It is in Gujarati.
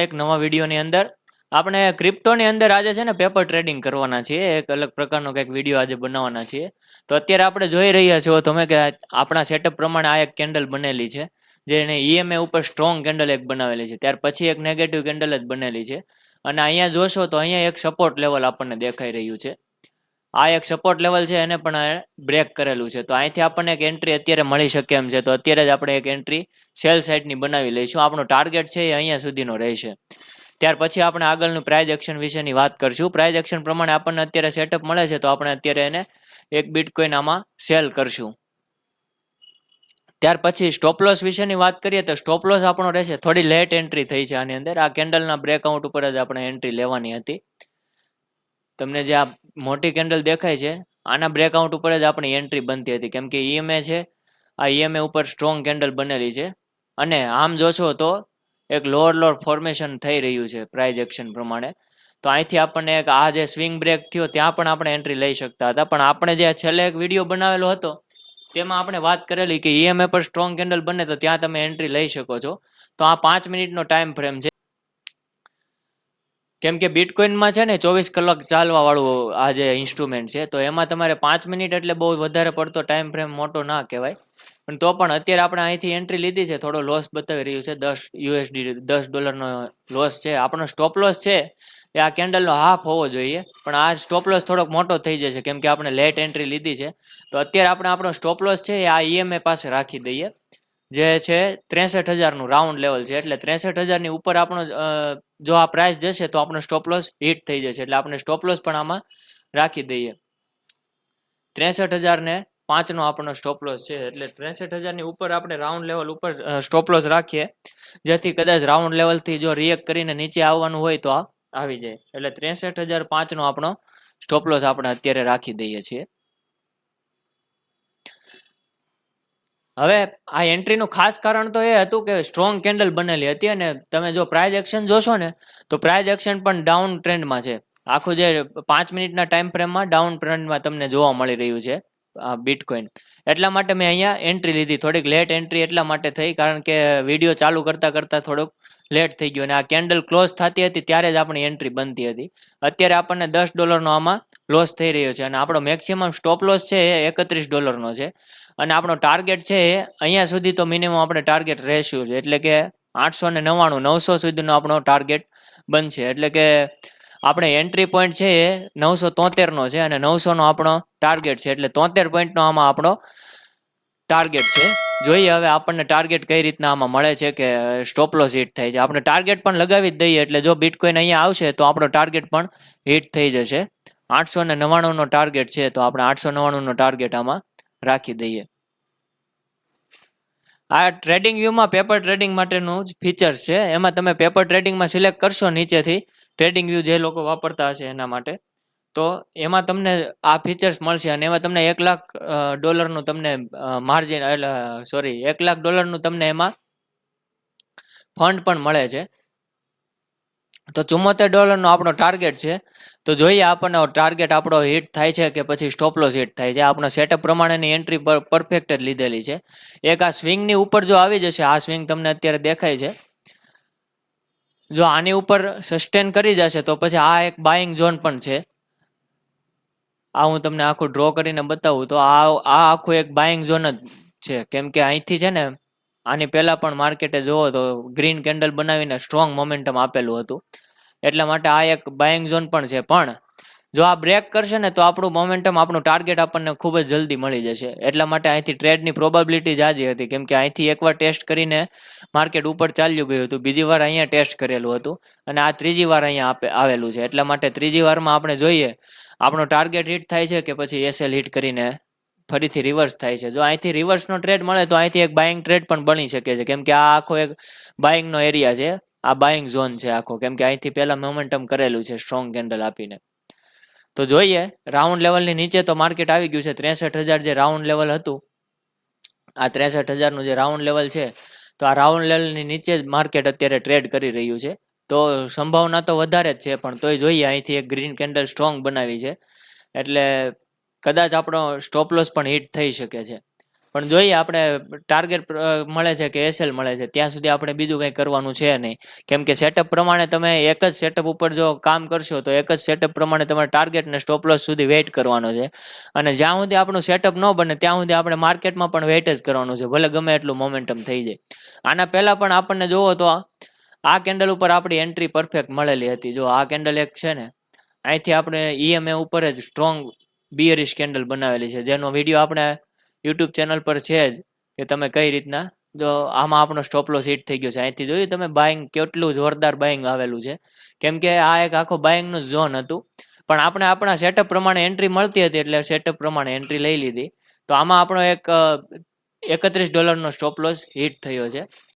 એક નવા વિડીયોની અંદર. આપણે ક્રિપ્ટોની અંદર આજે છે ને પેપર ટ્રેડિંગ કરવાના છીએ. એક અલગ પ્રકારનો કંઈક વીડિયો આજે બનાવવાના છીએ. તો અત્યારે આપણે જોઈ રહ્યા છો તમે કે આપણા સેટઅપ પ્રમાણે આ એક કેન્ડલ બનેલી છે. જેને ઈએમએ ઉપર સ્ટ્રોંગ કેન્ડલ એક બનાવેલી છે. ત્યાર પછી એક નેગેટિવ કેન્ડલ જ બનેલી છે. અને અહીંયા જોશો તો અહીંયા એક સપોર્ટ લેવલ આપણને દેખાઈ રહ્યું છે. આ એક સપોર્ટ લેવલ છે, એને પણ બ્રેક કરેલું છે. તો અહીંથી આપણને એક એન્ટ્રી અત્યારે મળી શકે એમ છે. તો અત્યારે જ આપણે એક એન્ટ્રી સેલ સાઇડની બનાવી લઈશું. આપણો ટાર્ગેટ છે એ અહીંયા સુધીનો રહેશે. ત્યાર પછી આપણે આગળનું પ્રાઇઝ એક્શન વિશેની વાત કરશું. પ્રાઇઝ એક્શન પ્રમાણે આપણને અત્યારે સેટઅપ મળે છે, તો આપણે અત્યારે એને એક બિટકોઈન આમાં સેલ કરશું. ત્યાર પછી સ્ટોપ લોસ વિશેની વાત કરીએ, તો સ્ટોપ લોસ આપણો રહેશે. થોડી લેટ એન્ટ્રી થઈ છે આની અંદર. આ કેન્ડલના બ્રેકઆઉટ ઉપર જ આપણે એન્ટ્રી લેવાની હતી. તમને જે આ મોટી કેન્ડલ દેખાય છે. આના બ્રેકઆઉટ ઉપર જ આપણી એન્ટ્રી બનતી હતી. કેમ કે ઈએમએ છે. આ ઈએમએ ઉપર સ્ટ્રોંગ કેન્ડલ બનેલી છે. અને આમ જોશો તો એક લોઅર લોઅર ફોર્મેશન થઈ રહ્યું છે પ્રાઇઝ એક્શન પ્રમાણે. તો અહીંથી આપણને એક આ જે સ્વિંગ બ્રેક થયો ત્યાં પણ આપણે એન્ટ્રી લઈ શકતા હતા. પણ આપણે જે છેલ્લે એક વીડિયો બનાવેલો હતો, તેમાં આપણે વાત કરેલી કે ઈએમએ પર સ્ટ્રોંગ કેન્ડલ બને તો ત્યાં તમે એન્ટ્રી લઈ શકો છો. તો આ પાંચ મિનિટનો ટાઈમ ફ્રેમ છે. કેમ કે બિટકોઇનમાં છે ને ચોવીસ કલાક ચાલવા વાળું આ જે ઇન્સ્ટ્રુમેન્ટ છે, તો એમાં તમારે પાંચ મિનિટ એટલે બહુ વધારે પડતો ટાઈમ ફ્રેમ મોટો ના કહેવાય. પણ તો પણ અત્યારે આપણે અહીંથી એન્ટ્રી લીધી છે, થોડો લોસ બતાવી રહ્યું છે, દસ યુએસડી દસ ડોલરનો લોસ છે. આપણો સ્ટોપ લોસ છે, એ આ કેન્ડલનો હાફ હોવો જોઈએ, પણ આ સ્ટોપ લોસ થોડોક મોટો થઈ જશે, કેમ કે આપણે લેટ એન્ટ્રી લીધી છે. તો અત્યારે આપણે આપણો સ્ટોપ લોસ છે, એ આ ઈએમએ પાસે રાખી દઈએ. જે છે ત્રેસઠ હજારનું રાઉન્ડ લેવલ છે, એટલે ત્રેસઠ હજારની ઉપર આપણો જો આ પ્રાઇસ જશે તો આપણો સ્ટોપ લોસ હિટ થઈ જશે. એટલે આપણે સ્ટોપ લોસ પણ આમાં રાખી દઈએ. ત્રેસઠ હજાર ને પાંચનો આપણો સ્ટોપ લોસ છે. એટલે ત્રેસઠ હજારની ઉપર આપણે રાઉન્ડ લેવલ ઉપર સ્ટોપ લોસ રાખીએ. જેથી કદાચ રાઉન્ડ લેવલથી જો રિએક્ટ કરીને નીચે આવવાનું હોય તો આવી જાય. એટલે ત્રેસઠ હજાર પાંચનો આપણો સ્ટોપ લોસ આપણે અત્યારે રાખી દઈએ છીએ. હવે આ એન્ટ્રીનું ખાસ કારણ તો એ હતું કે સ્ટ્રોંગ કેન્ડલ બનેલી હતી અને તમે જો પ્રાઇઝ એક્શન જોશો ને, તો પ્રાઇઝ એક્શન પણ ડાઉન ટ્રેન્ડમાં છે. આખું જે પાંચ મિનિટના ટાઈમ ફ્રેમમાં ડાઉન ટ્રેન્ડમાં તમને જોવા મળી રહ્યું છે બિટકોઇન એટલા માટે મેં અહીંયા એન્ટ્રી લીધી. થોડીક લેટ એન્ટ્રી એટલા માટે થઈ, કારણ કે વીડિયો ચાલુ કરતાં કરતાં થોડોક લેટ થઈ ગયો અને આ કેન્ડલ ક્લોઝ થતી હતી ત્યારે જ આપણી એન્ટ્રી બનતી હતી. અત્યારે આપણને દસ ડોલરનો આમાં લોસ થઈ રહ્યો છે અને આપણો મેક્સિમમ સ્ટોપ લોસ છે એ એકત્રીસ ડોલરનો છે. અને આપણો ટાર્ગેટ છે અહીંયા સુધી તો મિનિમમ આપણે ટાર્ગેટ રહેશું છે એટલે કે આઠસો ને નવ્વાણું, નવસો સુધીનો આપણો ટાર્ગેટ બનશે. એટલે કે આપણે એન્ટ્રી પોઈન્ટ છે એ નવસો તોતેરનો છે અને નવસોનો આપણો ટાર્ગેટ છે. એટલે તોતેર પોઈન્ટનો આમાં આપણો ટાર્ગેટ છે. જોઈએ હવે આપણને ટાર્ગેટ કઈ રીતના આમાં મળે છે કે સ્ટોપ લોસ હિટ થાય છે. આપણે ટાર્ગેટ પણ લગાવી જ દઈએ. એટલે જો બિટકોઈન અહીંયા આવશે તો આપણો ટાર્ગેટ પણ હિટ થઈ જશે. આઠસો ને નવ્વાણુંનો ટાર્ગેટ છે, તો આપણે આઠસો નવ્વાણુંનો ટાર્ગેટ આમાં રાખી દઈએ. આ ટ્રેડિંગ વ્યૂમાં પેપર ટ્રેડિંગ માટેનું જ ફીચર્સ છે. એમાં તમે પેપર ટ્રેડિંગમાં સિલેક્ટ કરશો નીચેથી ટ્રેડિંગ વ્યૂ જે લોકો વાપરતા હશે એના માટે, તો એમાં તમને આ ફીચર્સ મળશે અને એમાં તમને એક લાખ ડોલરનું તમને માર્જિન એટલે સોરી એક લાખ ડોલરનું તમને એમાં ફંડ પણ મળે છે. તો ચુમ્મોતેર ડોલરનો આપણો ટાર્ગેટ છે. તો જોઈએ આપણને ટાર્ગેટ આપણો હિટ થાય છે કે પછી સ્ટોપ લોસ હિટ થાય છે. આપણો સેટઅપ પ્રમાણેની એન્ટ્રી પરફેક્ટ જ લીધેલી છે. એક આ સ્વિંગની ઉપર જો આવી જશે, આ સ્વિંગ તમને અત્યારે દેખાય છે. જો આની ઉપર સસ્ટેન કરી જશે તો પછી આ એક બાઇંગ ઝોન પણ છે. આ હું તમને આખું ડ્રો કરીને બતાવું તો આ આ આખું એક બાઇંગ ઝોન જ છે. કેમ કે અહીંથી છે ને, આની પહેલા પણ માર્કેટે જોવો તો ગ્રીન કેન્ડલ બનાવીને સ્ટ્રોંગ મોમેન્ટમ આપેલું હતું. એટલા માટે આ એક બાઈંગ ઝોન પણ છે. પણ જો આ બ્રેક કરશે ને તો આપણું મોમેન્ટમ આપણું ટાર્ગેટ આપણને ખૂબ જ જલ્દી મળી જશે. એટલા માટે અહીંથી ટ્રેડની પ્રોબેબિલિટી જાજી હતી. કેમ કે અહીંથી એકવાર ટેસ્ટ કરીને માર્કેટ ઉપર ચાલ્યું ગયું હતું. બીજી વાર અહીંયા ટેસ્ટ કરેલું હતું અને આ ત્રીજી વાર અહીંયા આવેલું છે. એટલા માટે ત્રીજી વારમાં આપણે જોઈએ, આપણો ટાર્ગેટ હિટ થાય છે કે પછી એસએલ હિટ કરીને ફરીથી રિવર્સ થાય છે. જો અહીંથી રિવર્સનો ટ્રેડ મળે તો અહીંથી એક બાઇંગ ટ્રેડ પણ બની શકે છે. કેમ કે આ આખો એક બાઇંગનો એરિયા છે. આ બાઇંગ ઝોન છે આખો. કેમ કે અહીંથી પહેલા મોમેન્ટમ કરેલું છે સ્ટ્રોંગ કેન્ડલ આપીને. તો જોઈએ રાઉન્ડ લેવલની નીચે તો માર્કેટ આવી ગયું છે, ત્રેસઠ હજાર જે રાઉન્ડ લેવલ હતું, આ ત્રેસઠ હજારનું જે રાઉન્ડ લેવલ છે, તો આ રાઉન્ડ લેવલની નીચે જ માર્કેટ અત્યારે ટ્રેડ કરી રહ્યું છે. તો સંભાવના તો વધારે જ છે, પણ તોય જોઈએ, અહીંથી એક ગ્રીન કેન્ડલ સ્ટ્રોંગ બનાવી છે. એટલે કદાચ આપણો સ્ટોપ લોસ પણ હિટ થઈ શકે છે. પણ જોઈએ આપણે ટાર્ગેટ મળે છે કે એસએલ મળે છે, ત્યાં સુધી આપણે બીજું કંઈ કરવાનું છે નહીં. કેમ કે સેટઅપ પ્રમાણે તમે એક જ સેટઅપ ઉપર જો કામ કરશો, તો એક જ સેટઅપ પ્રમાણે તમારે ટાર્ગેટને સ્ટોપલોસ સુધી વેઇટ કરવાનો છે. અને જ્યાં સુધી આપણું સેટઅપ ન બને, ત્યાં સુધી આપણે માર્કેટમાં પણ વેઇટ જ કરવાનું છે, ભલે ગમે એટલું મોમેન્ટમ થઈ જાય. આના પહેલાં પણ આપણને જોવો તો આ કેન્ડલ ઉપર આપણી એન્ટ્રી પરફેક્ટ મળેલી હતી. જો આ કેન્ડલ એક છે ને, અહીંથી આપણે ઈએમએ ઉપર જ સ્ટ્રોંગ બિયરિશ કેન્ડલ બનાવેલી છે. જેનો વીડિયો આપણે યુટ્યુબ ચેનલ પર છે જ કે તમે કઈ રીતના, જો આમાં આપણો સ્ટોપ લોસ હિટ થઈ ગયો છે. અહીંથી જોયું તમે બાઇંગ કેટલું જોરદાર બાઇંગ આવેલું છે. કેમ કે આ એક આખો બાઇંગનું ઝોન હતું. પણ આપણે આપણા સેટઅપ પ્રમાણે એન્ટ્રી મળતી હતી એટલે સેટઅપ પ્રમાણે એન્ટ્રી લઈ લીધી. તો આમાં આપણો એક એકત્રીસ ડોલરનો સ્ટોપ લોસ હિટ થયો છે.